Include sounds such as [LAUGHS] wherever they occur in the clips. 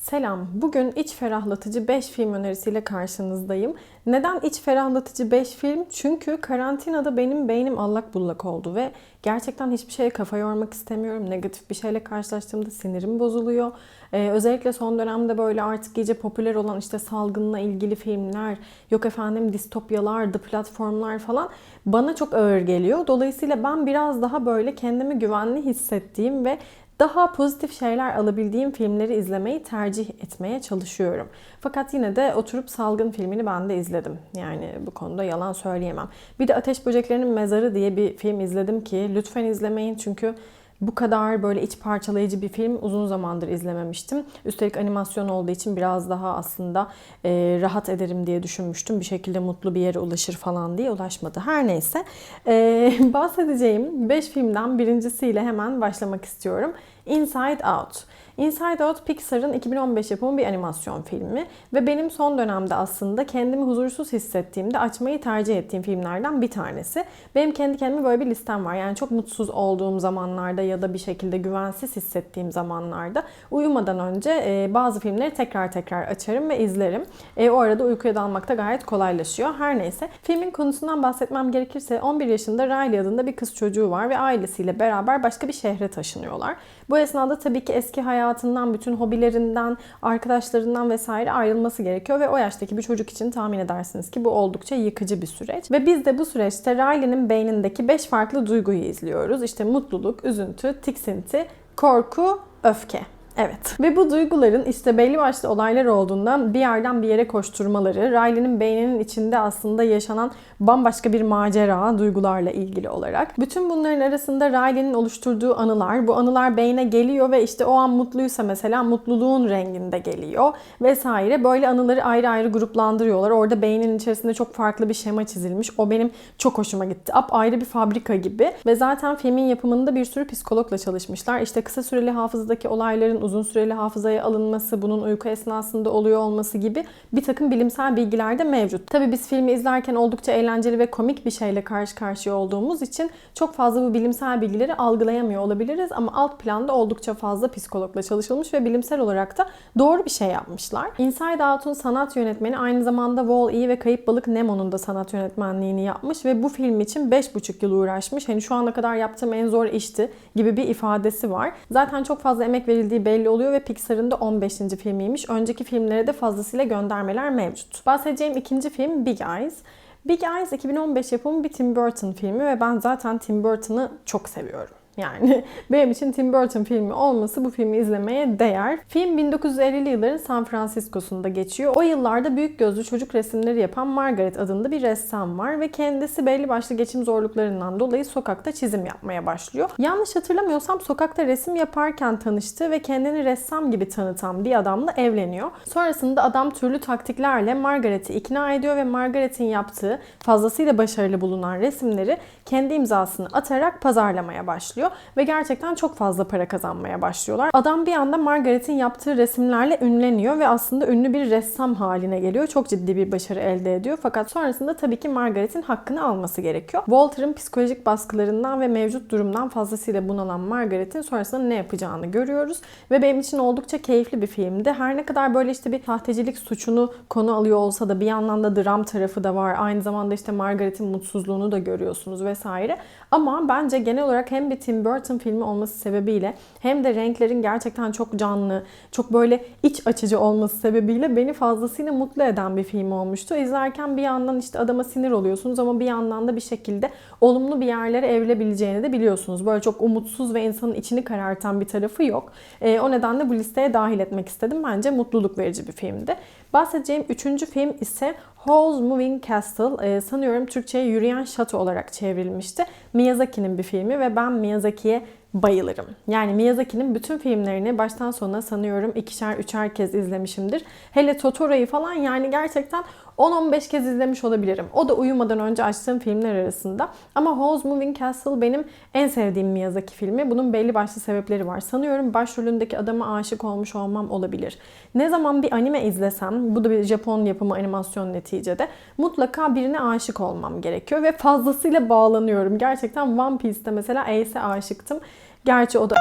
Selam. Bugün iç ferahlatıcı 5 film önerisiyle karşınızdayım. Neden iç ferahlatıcı 5 film? Çünkü karantinada benim beynim allak bullak oldu ve gerçekten hiçbir şeye kafa yormak istemiyorum. Negatif bir şeyle karşılaştığımda sinirim bozuluyor. Ee, özellikle son dönemde böyle artık iyice popüler olan işte salgınla ilgili filmler, yok efendim distopyalar, the platformlar falan bana çok ağır geliyor. Dolayısıyla ben biraz daha böyle kendimi güvenli hissettiğim ve daha pozitif şeyler alabildiğim filmleri izlemeyi tercih etmeye çalışıyorum. Fakat yine de oturup Salgın filmini ben de izledim. Yani bu konuda yalan söyleyemem. Bir de Ateş Böceklerinin Mezarı diye bir film izledim ki lütfen izlemeyin çünkü bu kadar böyle iç parçalayıcı bir film uzun zamandır izlememiştim. Üstelik animasyon olduğu için biraz daha aslında e, rahat ederim diye düşünmüştüm. Bir şekilde mutlu bir yere ulaşır falan diye ulaşmadı. Her neyse e, [LAUGHS] bahsedeceğim 5 filmden birincisiyle hemen başlamak istiyorum. Inside Out. Inside Out Pixar'ın 2015 yapımı bir animasyon filmi ve benim son dönemde aslında kendimi huzursuz hissettiğimde açmayı tercih ettiğim filmlerden bir tanesi. Benim kendi kendime böyle bir listem var. Yani çok mutsuz olduğum zamanlarda ya da bir şekilde güvensiz hissettiğim zamanlarda uyumadan önce e, bazı filmleri tekrar tekrar açarım ve izlerim. E, o arada uykuya dalmakta gayet kolaylaşıyor. Her neyse filmin konusundan bahsetmem gerekirse 11 yaşında Riley adında bir kız çocuğu var ve ailesiyle beraber başka bir şehre taşınıyorlar. Bu esnada tabii ki eski hayatından, bütün hobilerinden, arkadaşlarından vesaire ayrılması gerekiyor ve o yaştaki bir çocuk için tahmin edersiniz ki bu oldukça yıkıcı bir süreç. Ve biz de bu süreçte Riley'nin beynindeki 5 farklı duyguyu izliyoruz. İşte mutluluk, üzüntü, tiksinti, korku, öfke. Evet. Ve bu duyguların işte belli başlı olaylar olduğundan bir yerden bir yere koşturmaları, Riley'nin beyninin içinde aslında yaşanan bambaşka bir macera duygularla ilgili olarak. Bütün bunların arasında Riley'nin oluşturduğu anılar, bu anılar beyne geliyor ve işte o an mutluysa mesela mutluluğun renginde geliyor vesaire. Böyle anıları ayrı ayrı gruplandırıyorlar. Orada beynin içerisinde çok farklı bir şema çizilmiş. O benim çok hoşuma gitti. Up ayrı bir fabrika gibi. Ve zaten filmin yapımında bir sürü psikologla çalışmışlar. İşte kısa süreli hafızadaki olayların uzun süreli hafızaya alınması, bunun uyku esnasında oluyor olması gibi bir takım bilimsel bilgiler de mevcut. Tabi biz filmi izlerken oldukça eğlenceli ve komik bir şeyle karşı karşıya olduğumuz için çok fazla bu bilimsel bilgileri algılayamıyor olabiliriz ama alt planda oldukça fazla psikologla çalışılmış ve bilimsel olarak da doğru bir şey yapmışlar. Inside Out'un sanat yönetmeni aynı zamanda Wall-E ve Kayıp Balık Nemo'nun da sanat yönetmenliğini yapmış ve bu film için 5,5 yıl uğraşmış. Hani şu ana kadar yaptığım en zor işti gibi bir ifadesi var. Zaten çok fazla emek verildiği belli oluyor ve Pixar'ın da 15. filmiymiş. Önceki filmlere de fazlasıyla göndermeler mevcut. Bahsedeceğim ikinci film Big Eyes. Big Eyes 2015 yapımı bir Tim Burton filmi ve ben zaten Tim Burton'ı çok seviyorum. Yani [LAUGHS] benim için Tim Burton filmi olması bu filmi izlemeye değer. Film 1950'li yılların San Francisco'sunda geçiyor. O yıllarda büyük gözlü çocuk resimleri yapan Margaret adında bir ressam var ve kendisi belli başlı geçim zorluklarından dolayı sokakta çizim yapmaya başlıyor. Yanlış hatırlamıyorsam sokakta resim yaparken tanıştı ve kendini ressam gibi tanıtan bir adamla evleniyor. Sonrasında adam türlü taktiklerle Margaret'i ikna ediyor ve Margaret'in yaptığı fazlasıyla başarılı bulunan resimleri kendi imzasını atarak pazarlamaya başlıyor ve gerçekten çok fazla para kazanmaya başlıyorlar. Adam bir anda Margaret'in yaptığı resimlerle ünleniyor ve aslında ünlü bir ressam haline geliyor. Çok ciddi bir başarı elde ediyor. Fakat sonrasında tabii ki Margaret'in hakkını alması gerekiyor. Walter'ın psikolojik baskılarından ve mevcut durumdan fazlasıyla bunalan Margaret'in sonrasında ne yapacağını görüyoruz. Ve benim için oldukça keyifli bir filmdi. Her ne kadar böyle işte bir sahtecilik suçunu konu alıyor olsa da bir yandan da dram tarafı da var. Aynı zamanda işte Margaret'in mutsuzluğunu da görüyorsunuz vesaire. Ama bence genel olarak hem bir Tim Burton filmi olması sebebiyle hem de renklerin gerçekten çok canlı, çok böyle iç açıcı olması sebebiyle beni fazlasıyla mutlu eden bir film olmuştu. İzlerken bir yandan işte adama sinir oluyorsunuz ama bir yandan da bir şekilde olumlu bir yerlere evrilebileceğini de biliyorsunuz. Böyle çok umutsuz ve insanın içini karartan bir tarafı yok. E, o nedenle bu listeye dahil etmek istedim. Bence mutluluk verici bir filmdi. Bahsedeceğim üçüncü film ise Howl's Moving Castle. Ee, sanıyorum Türkçe'ye Yürüyen Şato olarak çevrilmişti. Miyazaki'nin bir filmi ve ben Miyazaki'ye bayılırım. Yani Miyazaki'nin bütün filmlerini baştan sona sanıyorum ikişer üçer kez izlemişimdir. Hele Totoro'yu falan yani gerçekten 10-15 kez izlemiş olabilirim. O da uyumadan önce açtığım filmler arasında. Ama Howl's Moving Castle benim en sevdiğim Miyazaki filmi. Bunun belli başlı sebepleri var. Sanıyorum başrolündeki adama aşık olmuş olmam olabilir. Ne zaman bir anime izlesem, bu da bir Japon yapımı animasyon neticede, mutlaka birine aşık olmam gerekiyor ve fazlasıyla bağlanıyorum. Gerçekten One Piece'te mesela Ace'e aşıktım. Gerçi o da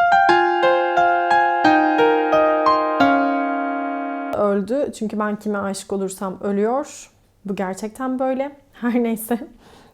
kötü. Çünkü ben kime aşık olursam ölüyor. Bu gerçekten böyle. [LAUGHS] Her neyse.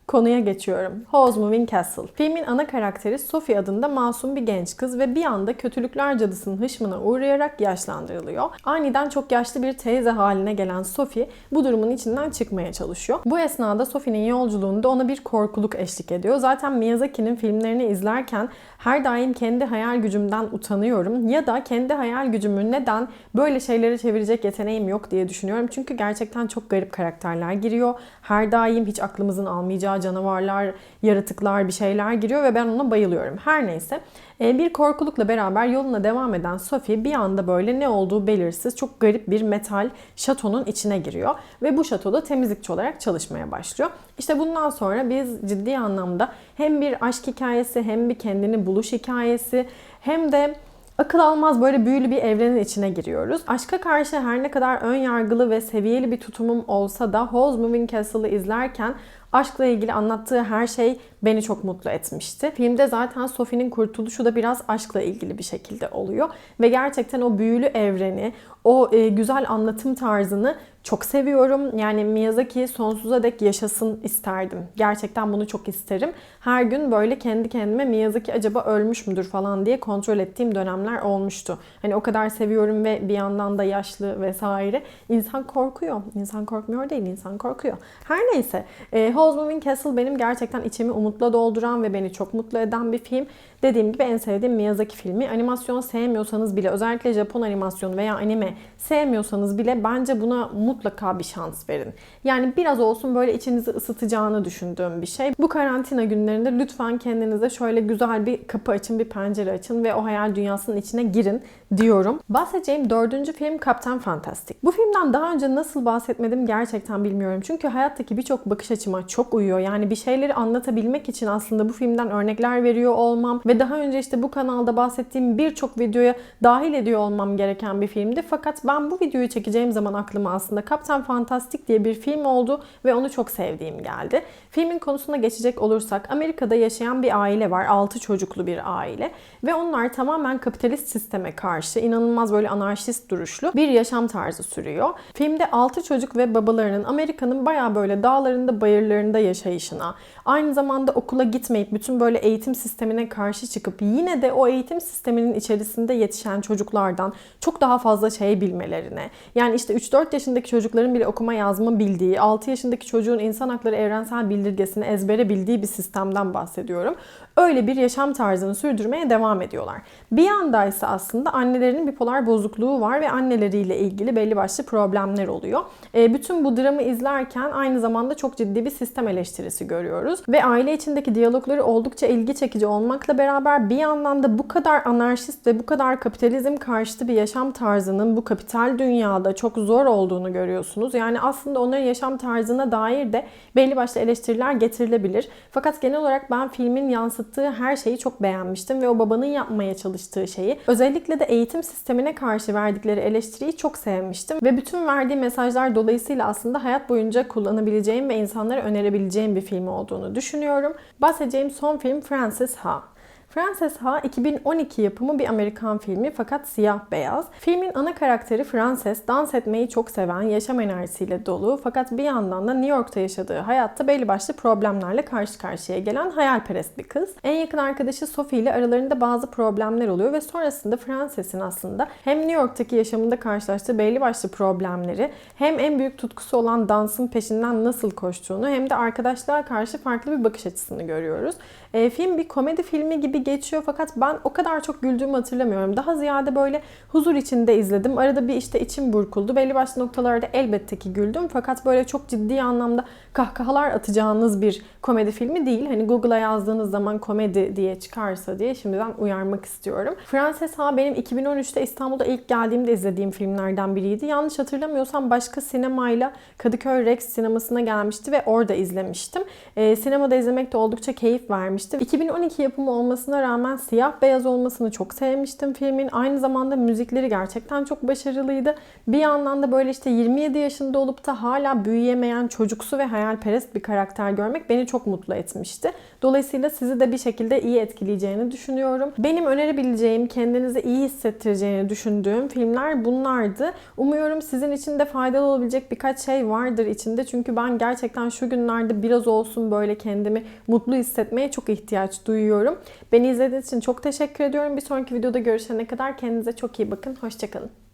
Konuya geçiyorum. How's Moving Castle. Filmin ana karakteri Sophie adında masum bir genç kız ve bir anda kötülükler cadısının hışmına uğrayarak yaşlandırılıyor. Aniden çok yaşlı bir teyze haline gelen Sophie bu durumun içinden çıkmaya çalışıyor. Bu esnada Sophie'nin yolculuğunda ona bir korkuluk eşlik ediyor. Zaten Miyazaki'nin filmlerini izlerken her daim kendi hayal gücümden utanıyorum ya da kendi hayal gücümü neden böyle şeylere çevirecek yeteneğim yok diye düşünüyorum. Çünkü gerçekten çok garip karakterler giriyor. Her daim hiç aklımızın almayacağı canavarlar, yaratıklar bir şeyler giriyor ve ben ona bayılıyorum. Her neyse e, bir korkulukla beraber yoluna devam eden Sophie bir anda böyle ne olduğu belirsiz çok garip bir metal şatonun içine giriyor ve bu şatoda temizlikçi olarak çalışmaya başlıyor. İşte bundan sonra biz ciddi anlamda hem bir aşk hikayesi hem bir kendini buluş hikayesi hem de akıl almaz böyle büyülü bir evrenin içine giriyoruz. Aşka karşı her ne kadar ön yargılı ve seviyeli bir tutumum olsa da Howl's Moving Castle'ı izlerken aşkla ilgili anlattığı her şey beni çok mutlu etmişti. Filmde zaten Sophie'nin kurtuluşu da biraz aşkla ilgili bir şekilde oluyor. Ve gerçekten o büyülü evreni, o e, güzel anlatım tarzını çok seviyorum. Yani Miyazaki sonsuza dek yaşasın isterdim. Gerçekten bunu çok isterim. Her gün böyle kendi kendime Miyazaki acaba ölmüş müdür falan diye kontrol ettiğim dönemler olmuştu. Hani o kadar seviyorum ve bir yandan da yaşlı vesaire. İnsan korkuyor. İnsan korkmuyor değil, insan korkuyor. Her neyse. E, Moving Castle benim gerçekten içimi umutla dolduran ve beni çok mutlu eden bir film. Dediğim gibi en sevdiğim Miyazaki filmi. Animasyon sevmiyorsanız bile özellikle Japon animasyon veya anime sevmiyorsanız bile bence buna mutlaka bir şans verin. Yani biraz olsun böyle içinizi ısıtacağını düşündüğüm bir şey. Bu karantina günlerinde lütfen kendinize şöyle güzel bir kapı açın, bir pencere açın ve o hayal dünyasının içine girin diyorum. Bahsedeceğim dördüncü film Kaptan Fantastic. Bu filmden daha önce nasıl bahsetmedim gerçekten bilmiyorum. Çünkü hayattaki birçok bakış açıma çok uyuyor. Yani bir şeyleri anlatabilmek için aslında bu filmden örnekler veriyor olmam ve daha önce işte bu kanalda bahsettiğim birçok videoya dahil ediyor olmam gereken bir filmdi. Fakat ben bu videoyu çekeceğim zaman aklıma aslında Kaptan Fantastik diye bir film oldu ve onu çok sevdiğim geldi. Filmin konusuna geçecek olursak Amerika'da yaşayan bir aile var. 6 çocuklu bir aile ve onlar tamamen kapitalist sisteme karşı inanılmaz böyle anarşist duruşlu bir yaşam tarzı sürüyor. Filmde 6 çocuk ve babalarının Amerika'nın baya böyle dağlarında bayırlarında yaşayışına, aynı zamanda okula gitmeyip bütün böyle eğitim sistemine karşı çıkıp yine de o eğitim sisteminin içerisinde yetişen çocuklardan çok daha fazla şey bilmelerine. Yani işte 3-4 yaşındaki çocukların bile okuma yazma bildiği, 6 yaşındaki çocuğun insan hakları evrensel bildirgesini ezbere bildiği bir sistemden bahsediyorum. Öyle bir yaşam tarzını sürdürmeye devam ediyorlar. Bir yandaysa aslında annelerinin bipolar bozukluğu var ve anneleriyle ilgili belli başlı problemler oluyor. E, bütün bu dramı izlerken aynı zamanda çok ciddi bir sistem eleştirisi görüyoruz. Ve aile içindeki diyalogları oldukça ilgi çekici olmakla beraber bir yandan da bu kadar anarşist ve bu kadar kapitalizm karşıtı bir yaşam tarzının bu kapital dünyada çok zor olduğunu görüyorsunuz. Yani aslında onların yaşam tarzına dair de belli başlı eleştiriler getirilebilir. Fakat genel olarak ben filmin yansıttığı her şeyi çok beğenmiştim ve o babanın yapmaya çalıştığı şeyi özellikle de eğitim sistemine karşı verdikleri eleştiriyi çok sevmiştim ve bütün verdiği mesajlar dolayısıyla aslında hayat boyunca kullanabileceğim ve insanlara önerebileceğim bir film olduğunu düşünüyorum. Bahsedeceğim son film Frances Ha. Frances Ha 2012 yapımı bir Amerikan filmi fakat siyah beyaz. Filmin ana karakteri Frances dans etmeyi çok seven, yaşam enerjisiyle dolu fakat bir yandan da New York'ta yaşadığı hayatta belli başlı problemlerle karşı karşıya gelen hayalperest bir kız. En yakın arkadaşı Sophie ile aralarında bazı problemler oluyor ve sonrasında Frances'in aslında hem New York'taki yaşamında karşılaştığı belli başlı problemleri hem en büyük tutkusu olan dansın peşinden nasıl koştuğunu hem de arkadaşlığa karşı farklı bir bakış açısını görüyoruz. E, film bir komedi filmi gibi geçiyor fakat ben o kadar çok güldüğümü hatırlamıyorum. Daha ziyade böyle huzur içinde izledim. Arada bir işte içim burkuldu. Belli başlı noktalarda elbette ki güldüm fakat böyle çok ciddi anlamda kahkahalar atacağınız bir komedi filmi değil. Hani Google'a yazdığınız zaman komedi diye çıkarsa diye şimdiden uyarmak istiyorum. Frances Ha benim 2013'te İstanbul'da ilk geldiğimde izlediğim filmlerden biriydi. Yanlış hatırlamıyorsam başka sinemayla Kadıköy Rex sinemasına gelmişti ve orada izlemiştim. E, sinemada izlemek de oldukça keyif vermişti. 2012 yapımı olmasına olmasına rağmen siyah beyaz olmasını çok sevmiştim filmin. Aynı zamanda müzikleri gerçekten çok başarılıydı. Bir yandan da böyle işte 27 yaşında olup da hala büyüyemeyen çocuksu ve hayalperest bir karakter görmek beni çok mutlu etmişti. Dolayısıyla sizi de bir şekilde iyi etkileyeceğini düşünüyorum. Benim önerebileceğim, kendinizi iyi hissettireceğini düşündüğüm filmler bunlardı. Umuyorum sizin için de faydalı olabilecek birkaç şey vardır içinde. Çünkü ben gerçekten şu günlerde biraz olsun böyle kendimi mutlu hissetmeye çok ihtiyaç duyuyorum. Beni izlediğiniz için çok teşekkür ediyorum. Bir sonraki videoda görüşene kadar kendinize çok iyi bakın. Hoşçakalın.